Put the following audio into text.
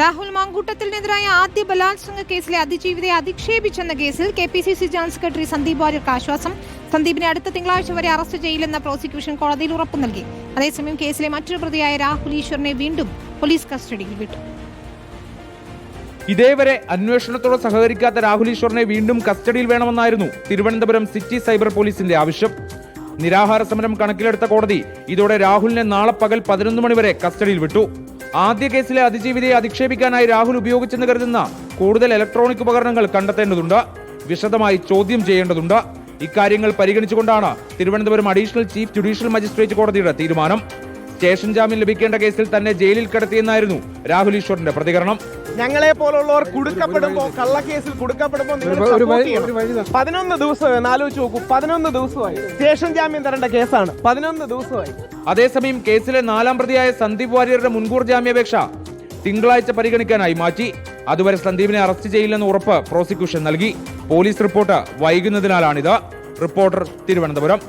രാഹുൽ മാങ്കൂട്ടത്തിനെതിരായ ആദ്യ ബലാത്സംഗ കേസിലെ അതിജീവിതയെ അധിക്ഷേപിച്ചെന്ന കേസിൽ K P C C general secretary Sandeep വാര്യർക്ക് ആശ്വാസം. സന്ദീപിനെ അടുത്ത തിങ്കളാഴ്ച വരെ അറസ്റ്റ് ചെയ്യില്ലെന്ന പ്രോസിക്യൂഷൻ കോടതിയിൽ ഉറപ്പു നൽകി. അതേസമയം കേസിലെ മറ്റൊരു പ്രതിയായ രാഹുൽ ഈശ്വറിനെ വീണ്ടും പോലീസ് കസ്റ്റഡിയിൽ വിട്ടു. ഇതേവരെ അന്വേഷണത്തോട് സഹകരിക്കാത്ത രാഹുൽ ഈശ്വറിനെ വീണ്ടും കസ്റ്റഡിയിൽ വേണമെന്നായിരുന്നു തിരുവനന്തപുരം സിറ്റി സൈബർ പോലീസിന്റെ ആവശ്യം. നിരാഹാര സമരം കണക്കിലെടുത്ത കോടതി ഇതോടെ രാഹുലിനെ നാളെ പകൽ പതിനൊന്ന് മണിവരെ കസ്റ്റഡിയിൽ വിട്ടു. ആദ്യ കേസിലെ അതിജീവിതയെ അധിക്ഷേപിക്കാനായി രാഹുൽ ഉപയോഗിച്ചെന്ന് കരുതുന്ന കൂടുതൽ ഇലക്ട്രോണിക് ഉപകരണങ്ങൾ കണ്ടെത്തേണ്ടതുണ്ട്. വിശദമായി ചോദ്യം ചെയ്യേണ്ടതുണ്ട്. ഇക്കാര്യങ്ങൾ പരിഗണിച്ചുകൊണ്ടാണ് Thiruvananthapuram additional chief judicial magistrate കോടതിയുടെ തീരുമാനം. സ്റ്റേഷൻ ജാമ്യം ലഭിക്കേണ്ട കേസിൽ തന്നെ ജയിലിൽ കിടത്തിയെന്നായിരുന്നു രാഹുൽ ഈശ്വറിന്റെ പ്രതികരണം. ഞങ്ങളെ പോലുള്ളവർ കുടുക്കപ്പെടുമ്പോ കള്ളക്കേസിൽ കുടുക്കപ്പെടുമ്പോ നിങ്ങൾ support ചെയ്യണം. പതിനൊന്ന് ദിവസം എന്ന് ആലോചിച്ച് നോക്കൂ പതിനൊന്ന് ദിവസമായി. സ്റ്റേഷൻ ജാമ്യം തരേണ്ട കേസാണ്. പതിനൊന്ന് ദിവസമായി. അതേസമയം കേസിലെ നാലാം പ്രതിയായ സന്ദീപ് വാര്യരുടെ മുൻകൂർ ജാമ്യാപേക്ഷ തിങ്കളാഴ്ച പരിഗണിക്കാനായി മാറ്റി. അതുവരെ സന്ദീപിനെ അറസ്റ്റ് ചെയ്യില്ലെന്ന് ഉറപ്പ് പ്രോസിക്യൂഷൻ നൽകി. പോലീസ് റിപ്പോർട്ട് വൈകുന്നതിനാലാണിത്. റിപ്പോർട്ടർ തിരുവനന്തപുരം.